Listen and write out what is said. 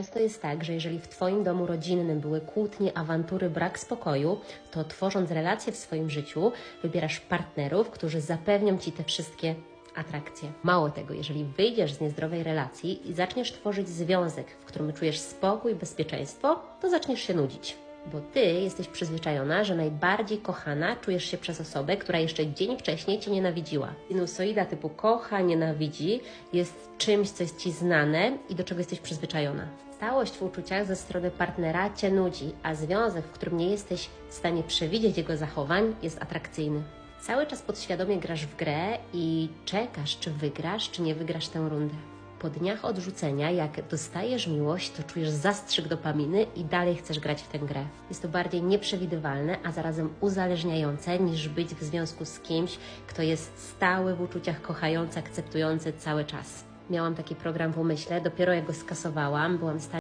Często jest tak, że jeżeli w Twoim domu rodzinnym były kłótnie, awantury, brak spokoju, to tworząc relacje w swoim życiu, wybierasz partnerów, którzy zapewnią Ci te wszystkie atrakcje. Mało tego, jeżeli wyjdziesz z niezdrowej relacji i zaczniesz tworzyć związek, w którym czujesz spokój, bezpieczeństwo, to zaczniesz się nudzić. Bo ty jesteś przyzwyczajona, że najbardziej kochana czujesz się przez osobę, która jeszcze dzień wcześniej cię nienawidziła. Sinusoida typu kocha, nienawidzi jest czymś, co jest ci znane i do czego jesteś przyzwyczajona. Stałość w uczuciach ze strony partnera cię nudzi, a związek, w którym nie jesteś w stanie przewidzieć jego zachowań, jest atrakcyjny. Cały czas podświadomie grasz w grę i czekasz, czy wygrasz, czy nie wygrasz tę rundę. Po dniach odrzucenia, jak dostajesz miłość, to czujesz zastrzyk dopaminy i dalej chcesz grać w tę grę. Jest to bardziej nieprzewidywalne, a zarazem uzależniające niż być w związku z kimś, kto jest stały w uczuciach, kochający, akceptujący cały czas. Miałam taki program w umyśle, dopiero jak go skasowałam, byłam w stanie